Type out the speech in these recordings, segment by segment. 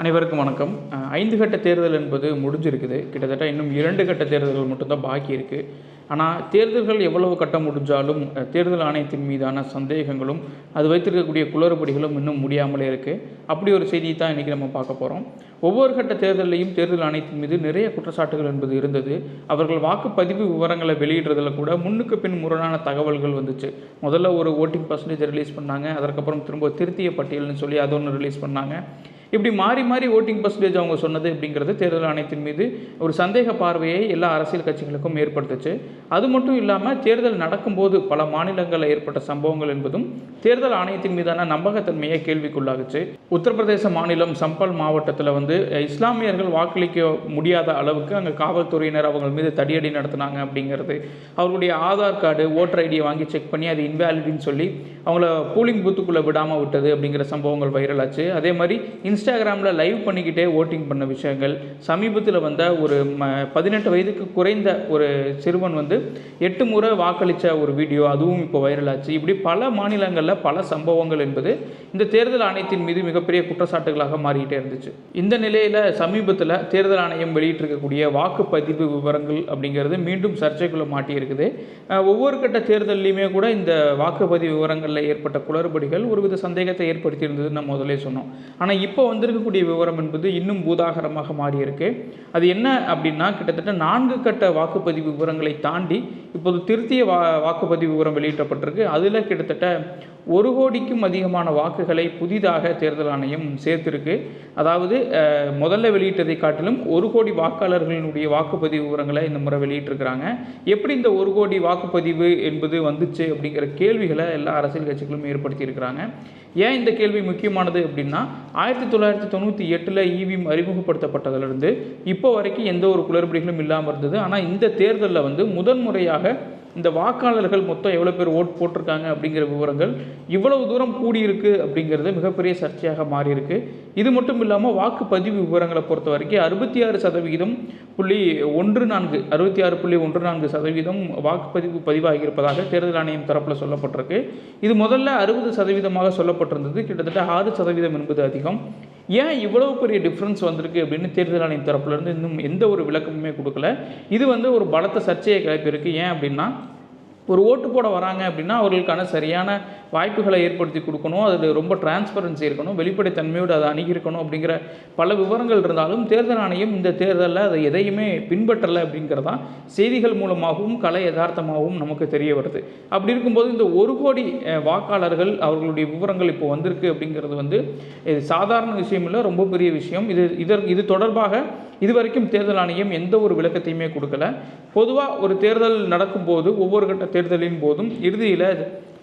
அனைவருக்கும் வணக்கம். ஐந்து கட்ட தேர்தல் என்பது முடிஞ்சிருக்குது. கிட்டத்தட்ட இன்னும் இரண்டு கட்ட தேர்தல்கள் மட்டும்தான் பாக்கி இருக்குது ஆனால் தேர்தல்கள் எவ்வளவு கட்டம் முடிஞ்சாலும் தேர்தல் ஆணையத்தின் மீதான சந்தேகங்களும் அது வைத்திருக்கக்கூடிய குளறுபடிகளும் இன்னும் முடியாமலே இருக்குது அப்படி ஒரு செய்தியை தான் இன்றைக்கி நம்ம பார்க்க போகிறோம் ஒவ்வொரு கட்ட தேர்தலையும் தேர்தல் ஆணையத்தின் மீது நிறைய குற்றச்சாட்டுகள் என்பது இருந்தது. அவர்கள் வாக்குப்பதிவு விவரங்களை வெளியிடுறதுல கூட முன்னுக்கு பின் முரணான தகவல்கள் வந்துச்சு. முதல்ல ஒரு ஓட்டிங் பர்சன்டேஜ் ரிலீஸ் பண்ணாங்க. அதற்கப்புறம் திரும்ப திருத்திய பட்டியல்னு சொல்லி அது ஒன்று ரிலீஸ் பண்ணாங்க. இப்படி மாறி மாறி ஓட்டிங் பர்சன்டேஜ் அவங்க சொன்னது அப்படிங்கிறது தேர்தல் ஆணையத்தின் மீது ஒரு சந்தேக பார்வையை எல்லா அரசியல் கட்சிகளுக்கும் ஏற்படுத்துச்சு. அது மட்டும் இல்லாமல் தேர்தல் நடக்கும்போது பல மாநிலங்களில் ஏற்பட்ட சம்பவங்கள் என்பதும் தேர்தல் ஆணையத்தின் மீதான நம்பகத்தன்மையை கேள்விக்குள்ளாகுச்சு. உத்தரப்பிரதேச மாநிலம் சம்பல் மாவட்டத்தில் வந்து இஸ்லாமியர்கள் வாக்களிக்க முடியாத அளவுக்கு அங்கே காவல்துறையினர் அவங்க மீது தடியடி நடத்தினாங்க அப்படிங்கிறது. அவர்களுடைய ஆதார் கார்டு ஓட்டர் ஐடியை வாங்கி செக் பண்ணி அது இன்வேலிட்னு சொல்லி அவங்கள கூலிங் பூத்துக்குள்ளே விடாமல் விட்டது அப்படிங்கிற சம்பவங்கள் வைரலாச்சு அதே மாதிரி இன்ஸ்டாகிராமில் லைவ் பண்ணிக்கிட்டே ஓட்டிங் பண்ண விஷயங்கள் சமீபத்தில் வந்த ஒரு ம பதினெட்டு வயதுக்கு குறைந்த ஒரு சிறுவன் வந்து எட்டு முறை வாக்களித்த ஒரு வீடியோ அதுவும் இப்போ வைரல் ஆச்சு. இப்படி பல மாநிலங்களில் பல சம்பவங்கள் என்பது இந்த தேர்தல் ஆணையத்தின் மீது மிகப்பெரிய குற்றச்சாட்டுகளாக மாறிக்கிட்டே இருந்துச்சு. இந்த நிலையில் சமீபத்தில் தேர்தல் ஆணையம் வெளியிட்டிருக்கக்கூடிய வாக்குப்பதிவு விவரங்கள் அப்படிங்கிறது மீண்டும் சர்ச்சைக்குள்ளே மாட்டியிருக்குது. ஒவ்வொரு கட்ட தேர்தல்லையுமே கூட இந்த வாக்குப்பதிவு விவரங்களில் ஏற்பட்ட குளறுபடிகள் ஒருவித சந்தேகத்தை ஏற்படுத்தியிருந்ததுன்னு நம்ம முதலே சொன்னோம். ஆனால் இப்போ வந்திருக்கக்கூடிய விவரம் என்பது இன்னும் பூதாகரமாக மாறியிருக்கு. அது என்ன அப்படின்னா கிட்டத்தட்ட நான்கு கட்ட வாக்குப்பதிவு விவரங்களை தாண்டி இப்போது திருத்திய வா வாக்குப்பதிவு விவரம் வெளியிட்டப்பட்டிருக்கு அதில் கிட்டத்தட்ட ஒரு கோடிக்கும் அதிகமான வாக்குகளை புதிதாக தேர்தல் ஆணையம் சேர்த்திருக்கு. அதாவது முதல்ல வெளியிட்டதை காட்டிலும் ஒரு கோடி வாக்காளர்களினுடைய வாக்குப்பதிவு விவரங்களை இந்த முறை வெளியிட்டிருக்கிறாங்க. எப்படி இந்த ஒரு கோடி வாக்குப்பதிவு என்பது வந்துச்சு அப்படிங்கிற கேள்விகளை எல்லா அரசியல் கட்சிகளும் ஏற்படுத்தியிருக்கிறாங்க. ஏன் இந்த கேள்வி முக்கியமானது அப்படின்னா ஆயிரத்தி தொள்ளாயிரத்தி தொண்ணூற்றி எட்டில் இவிஎம் அறிமுகப்படுத்தப்பட்டதிலிருந்து இப்போ வரைக்கும் எந்த ஒரு குளறுபடிகளும் இல்லாமல் இருந்தது. ஆனால் இந்த தேர்தலில் வந்து முதன்முறையாக இந்த வாக்காளர்கள் மொத்தம் எவ்வளோ பேர் ஓட் போட்டிருக்காங்க அப்படிங்கிற விவரங்கள் இவ்வளவு தூரம் கூடியிருக்கு அப்படிங்கிறது மிகப்பெரிய சர்ச்சையாக மாறியிருக்கு. இது மட்டும் இல்லாமல் வாக்குப்பதிவு விவரங்களை பொறுத்த வரைக்கும் அறுபத்தி ஆறு சதவிகிதம் புள்ளி ஒன்று நான்கு அறுபத்தி ஆறு புள்ளி ஒன்று நான்கு சதவீதம் வாக்குப்பதிவு பதிவாகியிருப்பதாக தேர்தல் ஆணையம் தரப்பில் சொல்லப்பட்டிருக்கு. இது முதல்ல அறுபது சதவீதமாக சொல்லப்பட்டிருந்தது. கிட்டத்தட்ட ஆறு சதவீதம் என்பது அதிகம். ஏன் இவ்வளவு பெரிய டிஃப்ரென்ஸ் வந்திருக்கு அப்படின்னு தேர்தல் ஆணையம் தரப்புலேருந்து இன்னும் எந்த ஒரு விளக்கமுமே கொடுக்கல. இது வந்து ஒரு பலத்த சர்ச்சையை கிளப்பியிருக்கு. ஏன் அப்படின்னா ஒரு ஓட்டு போட வராங்க அப்படின்னா அவர்களுக்கான சரியான வாய்ப்புகளை ஏற்படுத்தி கொடுக்கணும் அதில் ரொம்ப டிரான்ஸ்பரன்சி இருக்கணும் வெளிப்படைத்தன்மையோடு அதை அணுகியிருக்கணும் அப்படிங்கிற பல விவரங்கள் இருந்தாலும் தேர்தல் ஆணையம் இந்த தேர்தலில் அதை எதையுமே பின்பற்றலை அப்படிங்கிறதான் செய்திகள் மூலமாகவும் கலை யதார்த்தமாகவும் நமக்கு தெரிய வருது. அப்படி இருக்கும்போது இந்த ஒரு கோடி வாக்காளர்கள் அவர்களுடைய விவரங்கள் இப்போ வந்திருக்கு அப்படிங்கிறது வந்து இது சாதாரண விஷயம் இல்லை ரொம்ப பெரிய விஷயம். இது இதற்கு இது தொடர்பாக இதுவரைக்கும் தேர்தல் ஆணையம் எந்த ஒரு விளக்கத்தையுமே கொடுக்கல. பொதுவாக ஒரு தேர்தல் நடக்கும்போது ஒவ்வொரு கட்ட தேர்தலின் போதும் இறுதியில்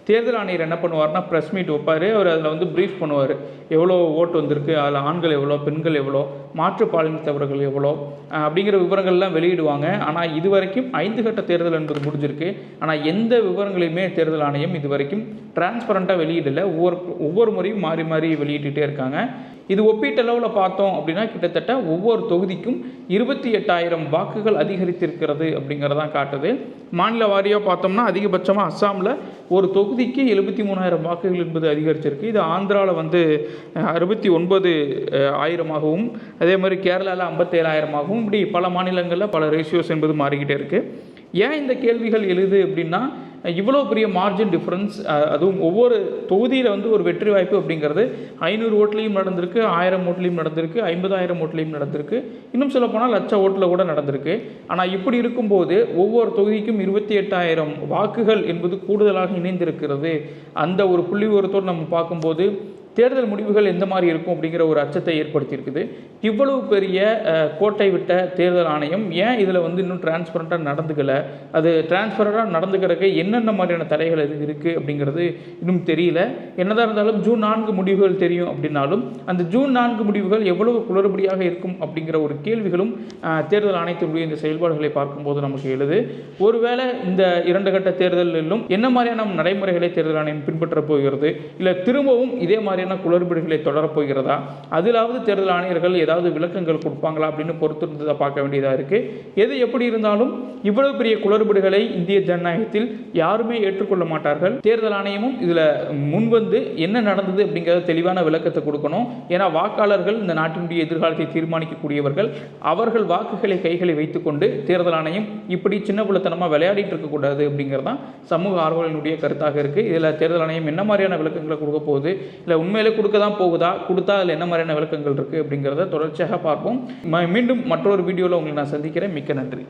தேர்தல் ஆணையர் என்ன பண்ணுவார்னா ப்ரெஸ் மீட் வைப்பார். அவர் அதில் வந்து ப்ரீஃப் பண்ணுவார். எவ்வளோ ஓட்டு வந்திருக்கு அதில் ஆண்கள் எவ்வளோ பெண்கள் எவ்வளோ மாற்றுப் பாலினத்தவர்கள் எவ்வளோ அப்படிங்கிற விவரங்கள்லாம் வெளியிடுவாங்க. ஆனால் இது வரைக்கும் ஐந்து கட்ட தேர்தல் என்பது முடிஞ்சிருக்கு. ஆனால் எந்த விவரங்களையுமே தேர்தல் ஆணையம் இது வரைக்கும் டிரான்ஸ்பரண்ட்டாக வெளியிடலை. ஒவ்வொரு ஒவ்வொரு முறையும் மாறி மாறி வெளியிட்டுகிட்டே இருக்காங்க. இது ஒப்பீட்டளவில் பார்த்தோம் அப்படின்னா கிட்டத்தட்ட ஒவ்வொரு தொகுதிக்கும் இருபத்தி எட்டாயிரம் வாக்குகள் அதிகரித்திருக்கிறது அப்படிங்கிறதான் காட்டுது. மாநில வாரியாக பார்த்தோம்னா அதிகபட்சமாக அஸ்ஸாமில் ஒரு தொகுதிக்கு எழுபத்தி மூணாயிரம் வாக்குகள் என்பது அதிகரிச்சிருக்கு. இது ஆந்திராவில் வந்து அறுபத்தி ஒன்பது ஆயிரமாகவும் அதே மாதிரி கேரளாவில் ஐம்பத்தேழாயிரமாகவும் இப்படி பல மாநிலங்களில் பல ரேஷியோஸ் என்பது மாறிக்கிட்டே இருக்குது ஏன் இந்த கேள்விகள் எழுது அப்படின்னா இவ்வளோ பெரிய மார்ஜின் டிஃப்ரென்ஸ் அதுவும் ஒவ்வொரு தொகுதியில் வந்து ஒரு வெற்றி வாய்ப்பு அப்படிங்கிறது ஐநூறு ஓட்லேயும் நடந்திருக்கு ஆயிரம் ஓட்லேயும் நடந்திருக்கு ஐம்பதாயிரம் ஓட்லேயும் நடந்திருக்கு இன்னும் சொல்ல போனால் லட்ச ஓட்டில் கூட நடந்திருக்கு. ஆனால் இப்படி இருக்கும்போது ஒவ்வொரு தொகுதிக்கும் இருபத்தி எட்டாயிரம் வாக்குகள் என்பது கூடுதலாக இணைந்திருக்கிறது. அந்த ஒரு புள்ளி உரத்தோடு நம்ம பார்க்கும்போது தேர்தல் முடிவுகள் எந்த மாதிரி இருக்கும் அப்படிங்கிற ஒரு அச்சத்தை ஏற்படுத்தியிருக்குது. இவ்வளவு பெரிய கோட்டை விட்ட தேர்தல் ஆணையம் ஏன் இதில் வந்து இன்னும் டிரான்ஸ்பரண்ட்டாக நடந்துக்கல? அது டிரான்ஸ்பரண்ட்டாக நடந்துக்கிறதுக்கு என்னென்ன மாதிரியான தடைகள் இது இருக்குது அப்படிங்கிறது இன்னும் தெரியல. என்னதான் இருந்தாலும் ஜூன் நான்கு முடிவுகள் தெரியும் அப்படின்னாலும் அந்த ஜூன் நான்கு முடிவுகள் எவ்வளவு குளறுபடியாக இருக்கும் அப்படிங்கிற ஒரு கேள்விகளும் தேர்தல் ஆணையத்தினுடைய இந்த செயல்பாடுகளை பார்க்கும்போது நமக்கு எழுது. ஒருவேளை இந்த இரண்டு கட்ட தேர்தலிலும் என்ன மாதிரியான நடைமுறைகளை தேர்தல் ஆணையம் பின்பற்றப் போகிறது? இல்லை திரும்பவும் இதே மாதிரியான மாதிரியான குளறுபடிகளை தொடரப்போகிறதா அதிலாவது தேர்தல் ஆணையர்கள் ஏதாவது விளக்கங்கள் கொடுப்பாங்களா அப்படின்னு பொறுத்திருந்ததை பார்க்க வேண்டியதாக இருக்குது எது எப்படி இருந்தாலும் இவ்வளவு பெரிய குளறுபடிகளை இந்திய ஜனநாயகத்தில் யாருமே ஏற்றுக்கொள்ள மாட்டார்கள். தேர்தல் ஆணையமும் இதில் முன்வந்து என்ன நடந்தது அப்படிங்கிறத தெளிவான விளக்கத்தை கொடுக்கணும். ஏன்னா வாக்காளர்கள் இந்த நாட்டினுடைய எதிர்காலத்தை தீர்மானிக்கக்கூடியவர்கள். அவர்கள் வாக்குகளை கைகளை வைத்துக்கொண்டு தேர்தல் ஆணையம் இப்படி சின்ன பிள்ளைத்தனமாக விளையாடிட்டு இருக்கக்கூடாது அப்படிங்கிறது தான் சமூக ஆர்வலர்களுடைய கருத்தாக இருக்குது இதில் தேர்தல் ஆணையம் என்ன மாதிரியான விளக்கங்களை கொடுக்க போகுது? இல்லை உண்மையிலே கொடுக்க தான் போகுதா? கொடுத்தா அதில் என்ன மாதிரியான விளக்கங்கள் இருக்குது அப்படிங்கிறத தொடர்ச்சியாக பார்ப்போம். மீண்டும் மற்றொரு வீடியோவில் உங்களை நான் சந்திக்கிறேன். மிக்க நன்றி.